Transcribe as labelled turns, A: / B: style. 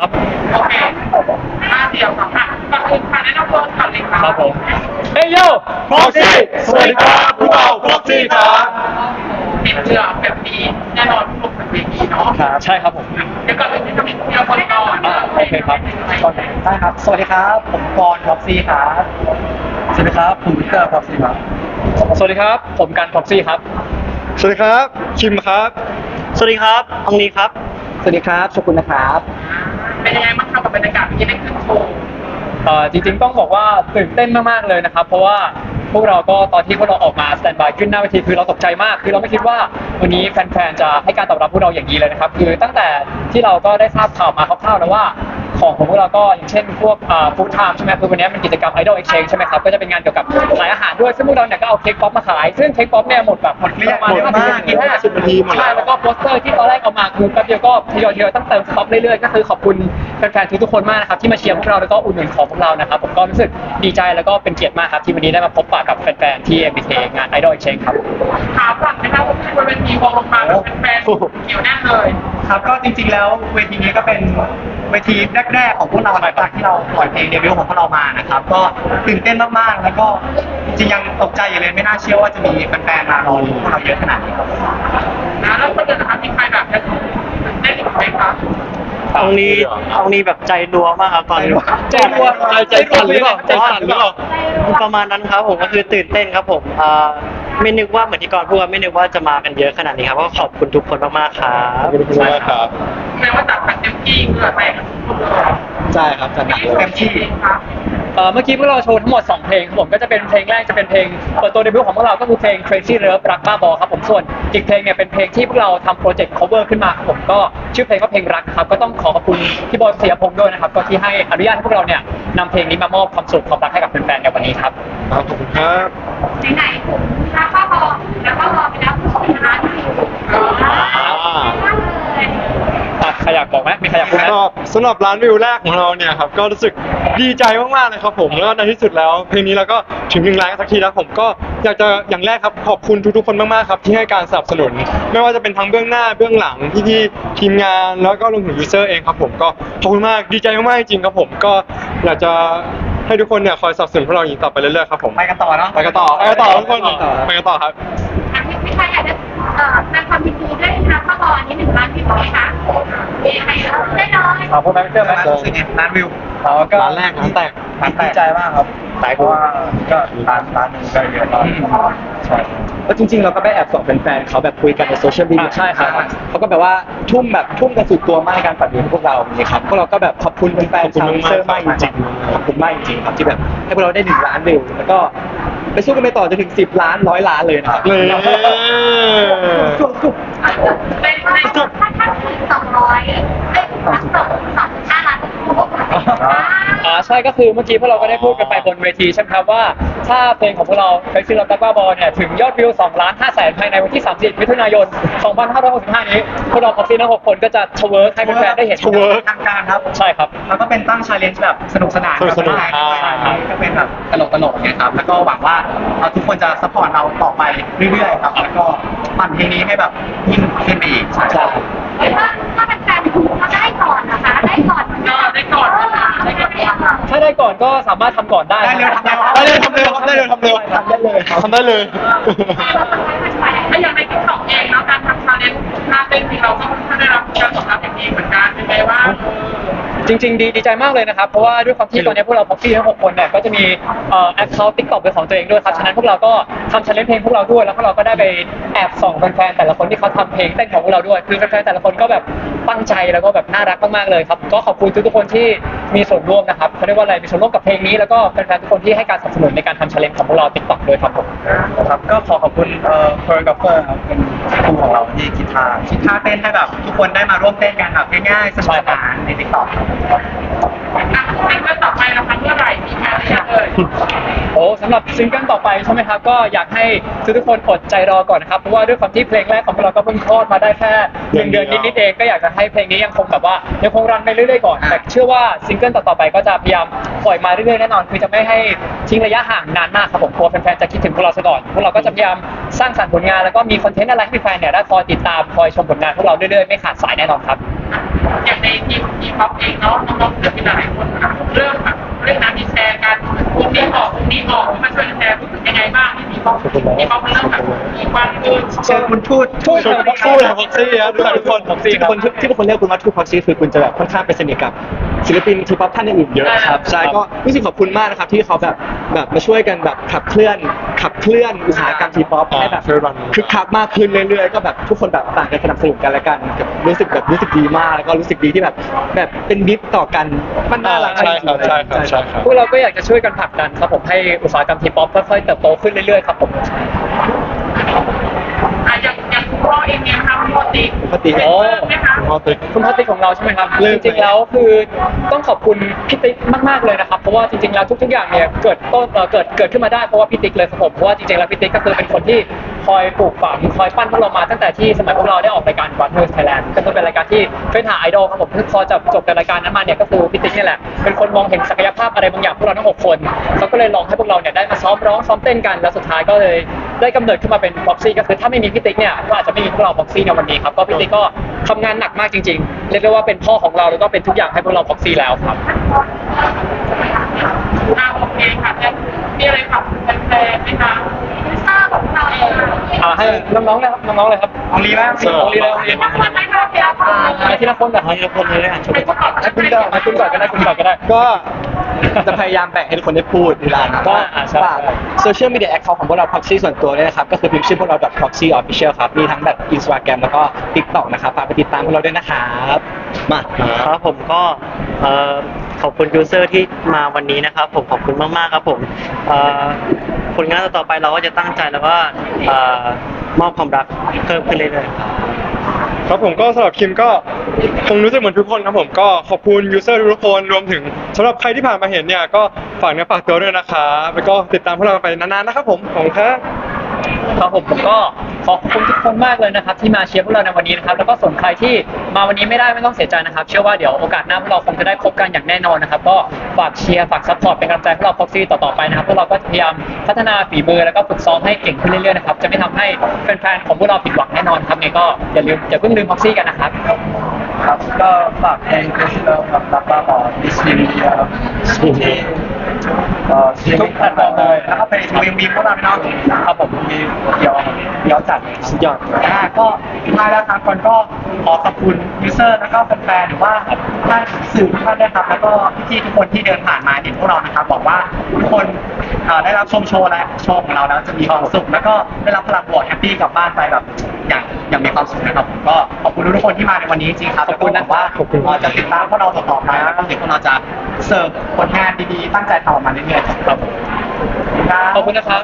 A: ครับ
B: โอเคห้าเดียวค่ะอะก่อนอื่นค่ะแนะนำตัวก่อนเลยค่ะ
A: ครับผมเฮ้ยโย
C: พ็อกซี่สวัสดีครับพวกเราพ็อกซี่ครับ
B: เห็นเรือแบบนี้แน่นอนทุกคนเป็นเวทีเนาะ
A: ครับใช่ครับผม
B: เดี๋ยวก่อนอื่นจะเป็นเรือคนก่อน
A: อ่าโอเคครับ
C: ได้ครับ สวัสดีครับ ผมกรพ็อกซี่ครับสวัสดีครับ ผมวิกเตอร์พ็อกซี่ครับ
A: สวัสดีครับ ผมกันพ็อกซี่ครับ
C: สวัสดีครับ คิมครับ สวัสดีครับอองลีครับ สวัสดีครับชกุลนะครับ
B: ที่ได้ขึ้นโชว์
A: เอ่อจริงๆต้องบอกว่าตื่นเต้นมากๆเลยนะครับ เพราะว่าพวกเราก็ตอนที่พวกเราออกมาสแตนบายขึ้นหน้าเวทีคือเราตกใจมาก คือเราไม่คิดว่าวันนี้แฟนๆจะให้การตอบรับพวกเราอย่างนี้เลยนะครับ คือตั้งแต่ที่เราก็ได้ทราบข่าวมาคร่าวๆแล้วว่า ของของพวกเราก็อย่างเช่นพวกฟู้ดไทม์ใช่ไหมคือวันนี้เป็นกิจกรรม Idol Exchange ใช่ไหมครับก็จะเป็นงานเกี่ยวกับขายอาหารด้วยซึ่งพวกเราเนี่ยก็เอาเค้กป๊อปมาขายซึ่งเค้กป๊อปเนี่ยหมดแบบหมดเกลี้ยง
C: หมดมาก
A: กี่ห้าสิบ
C: นาทีหมดแล้ว
A: ใช่แล้วก็โปสเตอร์ที่ตอนแรกเอามาคือแป๊บเดียวก็ทยอยๆต้องเติมสต็อกเรื่อยๆก็คือขอบคุณแฟนๆทุกๆคนมากนะครับที่มาเชียร์พวกเราแล้วก็อุดหนุนของพวกเรานะครับผมก็รู้สึกดีใจแล้วก็เป็นเกียรติมากครับที่วันนี้ได้มาพบปะกับแฟนๆที่ MBK งาน Idol Exchange ครับ
B: ถามก่อนนะคะว่าบนเวทีวงลงมาแบบเป็นแฟนเกี่ยวแน่นเลย
C: ครับก็จริงๆแล้วเวทีนี้ก็เป็นเวทีแรกๆของพวกเราหลังจากที่เราปล่อยเพลงเดบิวต์ของพวกเรามานะครับ ก็ตื่นเต้นมากๆ แล้วก็จริงๆยังตกใจอยู่เลยไม่น่าเชื่อว่าจะมีแฟนๆมารอดูพวกเราเยอะขนาดนี้ครับ
B: นะแล้วคนอื่นนะคะมีใครแบบจะได้หรือไหมคะ
D: ตรงนี้ตรงนี้แบบใจรัวมากครับตอนนี้
A: ใจรัวใจใจสั่นหรือเปล่าใจสั่นหรือเปล่า
D: ประมาณนั้นครับผมก็คือตื่นเต้นครับผมอ่า ไม่นึกว่าเหมือนที่ก่อนพูดว่าไม่นึกว่าจะมากันเยอะขนาดนี้ครับก็ขอบคุณทุกคนมากๆครับ
C: ใช่ครับ
B: แม้ว่าจัดกันเต็มที่เพื่อแตกทุกคน
C: ใช่ครับจัดหนักเต็มที่
B: ครับ
A: เอ่อเมื่อกี้พวกเราโชว์ทั้งหมด 2 เพลงครับผมก็จะเป็นเพลงแรกจะเป็นเพลงเปิดตัวเดบิวต์ของพวกเราก็คือเพลง Crazy Love รักบ้าบอครับผมส่วนอีกเพลงเนี่ยเป็นเพลงที่พวกเราทำโปรเจกต์ cover ขึ้นมาครับผมก็ชื่อเพลงว่าเพลงรักครับก็ต้องขอขอบคุณพี่บอยเสียพงษ์ด้วยนะครับก็ที่ให้อนุญาตให้พวกเราเนี่ยนำเพลงนี้มามอบความสุขความรักให้กับแฟนๆในวันนี้ครับ
C: ครับขอบคุณครับ
E: ไหนๆผมรักป้าบอแล้วก็รอไปแล้วผู้ชมนะคะที่อยู่มากเลย
A: อะ ใครอยากบอกไหมมีใครอยากพูดไหม
F: ก็สำหรับร้านวิวแรกของเราเนี่ยครับก็รู้สึกดีใจมากๆเลยครับผมแล้วในที่สุดแล้ว เพลงนี้เราก็ถึงหนึ่งล้านกันสักทีแล้วผมก็อยากจะอย่างแรกครับขอบคุณทุกๆคนมากๆครับที่ให้การสนับสนุน ไม่ว่าจะเป็นทั้งเบื้องหน้าเบื้องหลังพี่ๆทีมงานแล้วก็รวมถึงยูเซอร์เองครับผมก็ขอบคุณมากดีใจมากๆจริงๆครับผมก็อยากจะให้ทุกคนเนี่ยคอยสนับสนุนพวกเราอย่างนี้ต่อไปเรื่อยๆครับผม
C: ไปกันต่อเนาะ
F: ไปกันต่อไปกันต่อทุกคนไปกันต่อครับ
E: ทางพี่ชายอยากจะเอ่อแสดงความยิน ดีด้วยนะคะป้าบอนี้หนึ่งล้านวิวไหมคะมีใครเล่าได้น้อย
A: ขอบคุณแมเตอร์ไหม
C: รู้สึกไงร้านวิว
A: อ๋อก็
F: ร้านแรกร้านแตก
C: ร้านแตก
G: ดีใจมากครับเพราะว่าก็ร้านร้านหนึงก็เยอะมากใช่ก็จริงๆเราก็ไปแอบส่องแฟนๆเขาแบบคุยกันในโซเชียลมีเดีย
A: อ่าใช่ครับ
G: เขาก็แบบว่าทุ่มแบบทุ่มกันสุดตัวมากในการปัดเลี้ยงพวกเราอย่างนี้ครับพวกเราก็แบบขอบคุณแฟนๆชาวเซอร์มากจริงๆขอบคุณมากจริงๆครับที่แบบให้พวกเราได้หนึ่งล้านวิวแล้วก็ ไปสู้กันไปต่อจนถึงสิบล้านร้อยล้านเลยนะครับ
F: เลย
G: สุด
E: เป็นในถ้าถ้าถึงสองร้อยได้ถึงสองสองสองห้าล้านก็คือ
A: อ่าใช่ก็คือเมื่อกี้พวกเราก็ได้พูดกันไปบนเวทีใช่ไหมครับว่าถ้าเพลงของพวกเราเคยซื้อรับตักบ้าบอลเนี่ยถึงยอดวิว2ล้าน5แสนภายในวันที่ 30 มิถุนายน 2565 นี้พวกเราพ็อกซี่ทั้ง6คนก็จะทเวิร์กให้แฟนๆได้เห็น
F: ทเวิร์ก
C: ทางการครับ
A: ใช่ครับ
C: แล้วก็เป็นตั้งชาเลนจ์แบบสนุกสนาน
F: สนุกสนุก
C: แบบ
F: อ่า
C: ใช่ครับ ก็เป็นแบบตลกตลกๆเนี่ยครับ แล้วก็หวังว่าเราทุกคนจะสปอร์ตเราต่อไปเรื่อยๆครับ แล้วก็ปั่นเพลงนี้ให้แบบยิ่งขึ้นไปอีกใช่ครับ
E: ถ้าถ้าเป็นแฟนคุณเขาได้ก่อนนะคะ ได้ก่อนได้ก่อนได้ก่อน
A: ถ้าได้ก่อนก็สามารถทำก่อนได้
C: ได้เร็วทำเร็ว
F: ได้เลยทำเร็วครับได้เลยทำเร็ว
C: ทำได้เลยครับ
F: ทำได้เลย
B: ถ้าอย่างในทิกตอกเองแล้วการทำชาเลนจ์หน้าเต้นที่เราก็ค่อนข้างได้รับการตอบรับอย่างดีเหมือนกันเป็นไงบ้าง
A: จริง ๆ ดีดีใจมากเลยนะครับ เพราะว่าด้วยความที่ตอนนี้พวกเราพ็อกซี่ทั้ง6คนเนี่ยก็จะมีเอ่อแอคเคาท์ติ๊กต็อกเป็นของตัวเองด้วยครับฉะนั้นพวกเราก็ทำชาเลนจ์เพลงพวกเราด้วยแล้วพวกเราก็ได้ไปแอบส่องแฟนๆแต่ละคนที่เขาทำเพลงเต้นของพวกเราด้วย คือแฟนๆแต่ละคนก็แบบตั้งใจแล้วก็แบบน่ารักมากๆเลยครับก็ขอบคุณทุกๆคนที่มีส่วนร่วมนะครับเขาเรียกว่าอะไรมีส่วนร่วมกับเพลงนี้แล้วก็แฟนๆทุกคนที่ให้การสนับสนุนในการทำชาเลนจ์ของพวกเราติ๊กต็อกด้วยครับผม
G: ครับก็ขอขอบคุณเอ่อเฟิร์นกับเฟิร์นครับเป็นครูของเราที่กีตาร์
C: คิดท่าเต้นให้แบบทุกคนได้มาร่วมเต้นกันแบบง่ายๆสนุกสนานในติ๊กต็อก
B: อะซิงเกิลต่อไปนะคะเมื่อไหร่มีงานหรือยังเอ่ย
A: โอ้สำหรับซิงเกิลต่อไปใช่ไหมครับ ก็อยากให้ทุกๆคนอดใจรอก่อนนะครับ เพราะว่าด้วยความที่เพลงแรกของพวกเราก็เพิ่งคลอดมาได้แค่หนึ่งเดือนนิดๆเองก็อยากจะให้เพลงนี้ยังคงแบบว่ายังคงรันไปเรื่อยๆก่อน
C: อ่า
A: แต่เชื่อว่าซิงเกิลต่อๆไปก็จะพยายามปล่อยมาเรื่อยๆแน่นอน คือจะไม่ให้ทิ้งระยะห่างนานมากครับผมกลัวแฟนๆจะคิดถึงพวกเราซะก่อนพวกเราก็จะพยายามสร้างสรรค์ผลงานแล้วก็มีคอนเทนต์อะไรให้แฟนๆเนี่ยได้คอยติดตามคอยชมผลงานพวกเราเรื่อยๆไม่ขาดสายแน่นอนครับ
B: อย่างในทีมทีมป๊อปเองเนาะน้องๆเสือมีหลายคนนะเริ่มแบบเรื่องน้ำมีแชร์กันวงนี้ออกวงนี้ออกมาช่วยแชร์รู้สึกยังไงบ้างที่มีป๊อปมีป๊อปมันเริ่มแบบมีความคือ
C: เชิญคุณทูต
A: ทูต
F: ชมพูดพ็อกซี่ครับทุกคนที่ค
G: ทุ
A: รั
G: ก
A: บ
G: คนที่ทุกคนเรียกคุณว่าทูพ็อกซี่คือคุณจะแบบค่อนข้างไปสนิทกับ ศิลปินทีป๊อปท่านอื่นๆเยอะครับใช่ก็รู้สึกขอบคุณมากนะครับที่เขาแบบแบบมาช่วยกันแบบขับเคลื่อนขับเคลื่อนอุตสาหกรรมทีป๊อปให้แบบ
F: ช่วยรัน
G: คึกคักมากขึ้นเรื่อยๆก็แบบทุกคนแบบต่างกันสนับสนุนกันและกันรู้สึกแบบรู้สึกดีมากแล้วก็รู้สึกดีที่แบบแบบเป็นมิตรต่อกันมันน่ารัก
F: ใช่ครับใช่ครับใช่ครับ
A: พวกเราก็อยากจะช่วยกันผลักดันครับผมให้อุตสาหกรรมทีป๊อปค่อยๆเติบโตขึ้นเรื่อยๆครับผม
B: เองเนี่ยนะคะคุณพ่อติ๊ก
G: ปกติ
B: เป็น
A: โอ้
B: เริ่มไหมคะ
F: พอติ๊ก
A: คุณพ่อติ๊กของเราใช่ไหมครับ
F: เริ่
A: จ
F: ม
A: ริงๆแล้วคือต้องขอบคุณพี่ติ๊กมากๆเลยนะครับเพราะว่าจริงๆแล้วทุกๆอย่างเนี่ยเกิดต้นเอ่อเกิดเกิดขึ้นมาได้เพราะว่าพี่ติ๊กเลยครับผมเพราะว่าจริงๆแล้วพี่ติ๊กก็คือเป็นคนที่คอยปลูกฝังคอยปั้นพวกเรามาตั้งแต่ที่สมัยพวกเราได้ออกรายการ Brothers Thailand ก็คือเป็นรายการที่เฟ้นหาไอดอลครับผมคือพอจะจบจากรายการนั้นมาเนี่ยก็คือพี่ติ๊กนี่แหละเป็นคนมองเห็นศักยภาพอะไรบางอย่างพวกเราทั้งหกคนเขาก็เลยลองให้พวกเราเนี่ยได้มาซ้อมร้องซ้อมเต้นกันแล้วสุดท้ายก็เลย ได้กำเนิดขึ้นมาเป็น Proxy ก็คือถ้าไม่มีพี่ติ๊กเนี่ยก็อาจจะไม่มีพวกเรา Proxy ในวันนี้ครับก็พี่ติ๊กก็ทำงานหนักมากจริงๆเรียกได้ว่าเป็นพ่อของเราแล้วก็เป็นทุกอย่างให้พวกเรา Proxy แล้วครับ
B: อ่าโอเคค่ะแล้วมีอะไรฝากแฟนๆไหมคะ
E: ยูเซอร์ของเราเอง
A: อ่าให้น้องๆเลยครับน้องๆเลยครับ
C: องลีไหม
A: น้องลีเลยน้องลี
E: นักวันไหมคะเพียร์
A: มาทีละคนแบบ
D: เอาทีละคนเลยแล้วกัน
B: ใครก็ตอบ
A: ให้คุณก่อนให้คุณก่อนก็ได้คุณก่อนก็ได้
G: ก็ จะพยายามแบ่งให้ทุกคนได้พูดทีละนะ
A: ว่าอ่าใช่
G: ฝากโซเชียลมีเดียแอคเคาท์ของพวกเรา proxy ส่วนตัวด้วยนะครับ ก็คือพิมพ์ชื่อพวกเรา proxy official ครับ มีทั้งแบบ Instagram แล้วก็ TikTok นะครับฝากไปติดตามพวกเราด้วยนะครับมา
D: ครับผมก็เอ่อขอบคุณยูเซอร์ที่มาวันนี้นะครับ ผมขอบคุณมากๆครับผมเอ่อผลงานต่อๆไปเราก็จะตั้งใจแล้วก็เอ่อมอบความรักเพิ่มขึ้นเรื่อยๆครับ
F: ครับผมก็สำหรับคิมก็คงรู้สึกเหมือนทุกคนครับผมก็ขอบคุณยูเซอร์ทุกคนรวมถึงสำหรับใครที่ผ่านมาเห็นเนี่ยก็ฝากเนื้อฝากตัวด้วยนะครับแล้วก็ติดตามพวกเราไปนานๆนะครับผมขอบคุณครับ
A: ครับผมผมก็ขอบคุณทุกคนมากเลยนะครับ ที่มาเชียร์พวกเราในวันนี้นะครับแล้วก็ส่วนใครที่มาวันนี้ไม่ได้ไม่ต้องเสียใจนะครับ เชื่อว่าเดี๋ยวโอกาสหน้าพวกเราคงจะได้พบกันอย่างแน่นอนนะครับ ก็ฝากเชียร์ฝากซัพพอร์ตเป็นกำลังใจพวกเราพ็อกซี่ต่อๆไปนะครับพวกเราก็พยายามพัฒนาฝีมือแล้วก็ฝึกซ้อมให้เก่งขึ้นเรื่อยๆนะครับจะไม่ทำให้แฟนๆของพวกเราผิดหวังแน่นอนครับไงก็อย่าลืมอย่าเพิ่งลืมพ็อกซี่กันนะครับ
C: ครับก็ฝากเพลงคริสเตอร์กับรับบ้าต่อดิสนีย์ครับที่เอ่อทุกแพลตฟอร์มเลยแล้วก็เป็นวีวีพวกเราเนาะครับผมมีเดียวเดียวจัดสุดยอดอ่าก็สุดท้ายแล้วครับคนก็ขอขอบคุณยูเซอร์แล้วก็แฟนๆหรือว่าท่านสื่อทุกท่านด้วยครับ แล้วก็พี่ๆทุกคนที่เดินผ่านมาเห็นพวกเรานะครับบอกว่าทุกคนเอ่อได้รับชมโชว์และโชว์ของเราแล้วจะมีความสุขแล้วก็ได้รับพลังบวกแฮปปี้กลับบ้านไปแบบ อย่างอย่างมีความสุขนะครับผมก็ขอบคุณทุกคนที่มาในวันนี้จริงๆครับ
A: ขอบคุณนะ
C: แล้วก็หวังว่า
A: ขอบคุณ
C: เอ่อจะติดตามพวกเราต่อๆไปแล้วก็เดี๋ยวพวกเราจะเสิร์ฟผลงานดีๆตั้งใจทำออกมาเรื่อยๆครับ
A: ครับ
C: ครับ
A: ขอบคุณนะครับ